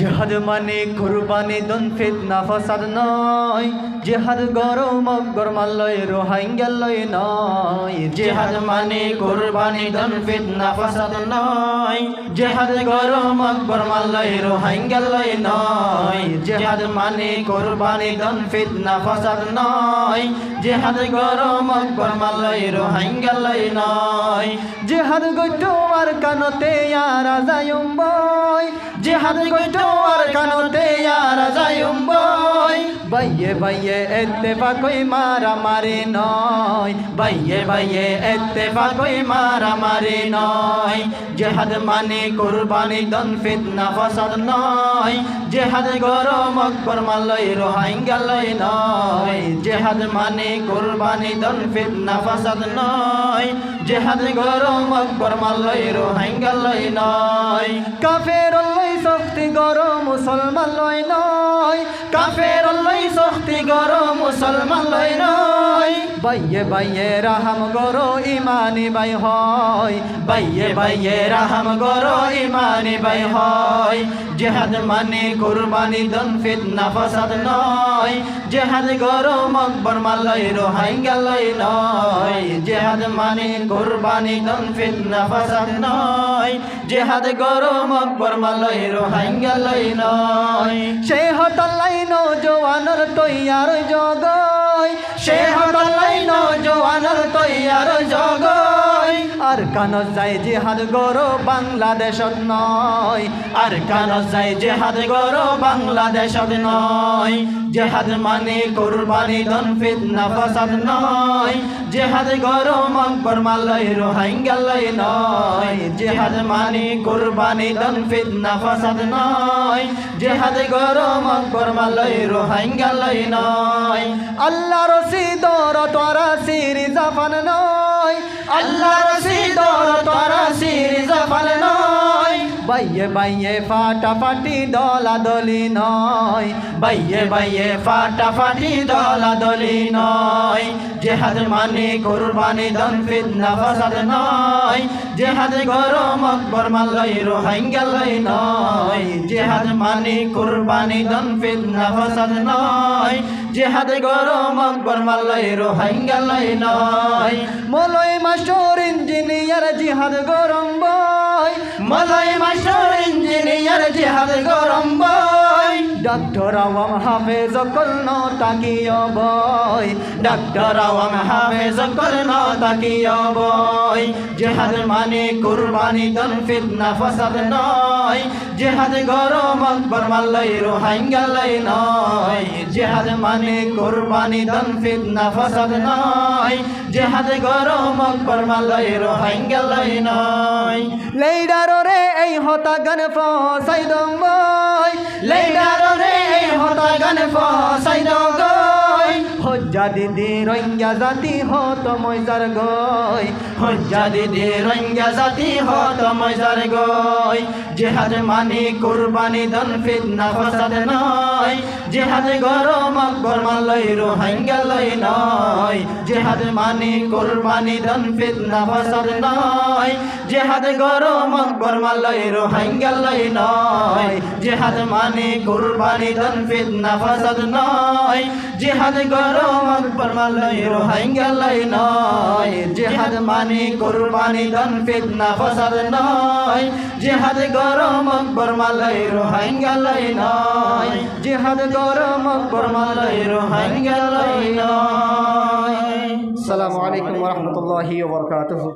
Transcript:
জেহাদ মানে কুরবানি, দন ফিতনা, ফসাদ নয়। জেহাদ গরম অকবর মাল্লয় রোহাঙ্গালয় নয়। জেহাদ মানে কুরবানি, দন ফিতনা, ফাসাদ নয়। জেহাদ গরম আকবর মাল্লাই রোহাঙ্গাল্লাই নয়। জেহাদ মানে কুরবানি, দন ফিতনা, ফাসাদ নয়। জেহাদ গরম আকবর মাল্লাই রোহাঙ্গাল্লাই নয়। জেহাদ গইটো আর কানতে, আর আজায়ম বয় জেহাদ গইটো আর কানতে আর যায়ুম বই বাইয়ে বাইয়ে এত্তেফাকই মারা মারি নয়। বাইয়ে বাইয়ে এত্তেফাকই মারামারি নয়। জেহাদ মানে কুরবানি, দন ফিতনা, ফাসাদ নয়। জেহাদ গরম আকবর মাল্লাই রোহাঙ্গালাই নয়। জেহাদ মানে কুরবানি, দন ফিতনা, ফাসাদ নয়। জেহাদ গরম আকবর মাল্লাই রোহাঙ্গালাই নয়। কাফের লই শক্তি গরম, মুসলমান লয় নয়। কাফের লই শক্তি গরম মুসলমান লই নয়। বাইয়ে বাইয়ে রাহাম গরো ইমানি বাই হয়। বাইয়ে বাইয়ে রাহাম গরো ইমানি বাই হয়। জেহাদ মানে কুরবানি দন ফিতনা, ফাসাদ নয়। জেহাদ গরো মকবর মালাই রোহাঙ্গালাই নয়। জেহাদ মানে কুরবানি দন ফিতনা, ফাসাদ নয়। জেহাদ গরো মকবর মালাই রোহাঙ্গালাই নয়। সে হতালাই নৌজওয়ানর তৈয়ার জগয় সে হতালাই নজওয়ানের তৈয়ার জগয় আর কান যায় জিহাদ গরো বাংলাদেশত নয়, আর কান যায় জেহাদ গরো বাংলাদেশত নয়। জেহাদ মানে কুরবানি দন ফিতনা, ফাসাদ নয়। জেহাদ গরো মকবর মালাই রোহাঙ্গালাই নয়। জেহাদ মানে কুরবানি দন ফিতনা, ফাসাদ নয়। জেহাদ গরো মকবর মালাই রোহাঙ্গালাই নয়। আল্লাহ বাইয়ে বাইয়ে ফাটা ফাটি দলা দলি নয়। বাইয়ে বাইয়ে ফাটা ফাটি দলা দলি নয়। জেহাদ মানে কুরবানি, দন ফিতনা, ফাসাদ নয়। জেহাদ গরম আকবর মাল্লাই রোহাঙ্গালাই নয়। জেহাদ মানে কুরবানি, দন ফিতনা, ফাসাদ নয়। জেহাদ গরম আকবর মাল্লাই রোহাঙ্গালাই নয়। মলয় মাস্টর ইঞ্জিনিয়ার, জিহাদ গরম বয়। মলাই মাস্টার ইঞ্জিনিয়ার জেহাদ বই ডাক্তার আওয়াম হাফেজ কল তাকিয় বয় ডাক্তার আওয়াম হাফেজ করন তাকিয় বই জেহাদ মানে কুরবানি দন ফিতনা, ফাসাদ নয়। জেহাদ গরম, আকবর মাল্লাই রোহাঙ্গালাই নয়। জেহাদ মানে কুরবানি দন ফিতনা, ফাসাদ নয়। জেহাদ গরম, আকবর মাল্লাই রোহাঙ্গালাই নয়। লেইডার রে, এই হতা গান ফসাই দম বয়। লেডার রে এই হতা গান ফসাই গই। হজ্জা দিদি রঙ্গা জাতি হত মজার গই। হজ্জা দিদি রঙ্গা জাতি হত মজার গই। জেহাদ মানি কুরবানি দন ফিতনা ফসাদ নয়। জেহাদ গরম আকবর মাল্লাই রোহাঙ্গালাই নয়, জেহাদ মানে কুরবানি দন ফিতনা ফাসাদ নয়, জেহাদ গরম আকবর মাল্লাই রোহাঙ্গালাই নয়, জেহাদ মানে কুরবানি দন ফিতনা ফাসাদ নয়, জেহাদ গরম আকবর মাল্লাই রোহাঙ্গালাই নয়, জেহাদ মানে কুরবানি দন ফিতনা ফাসাদ নয়, জেহাদ গরম আকবর মাল্লাই রোহাঙ্গালাই নয় জিহাদ গরম আকবর মাল্লাই রোহাঙ্গালাই নয় আসসালামু আলাইকুম রাহমাতুল্লাহি ওয়া বারাকাতুহু।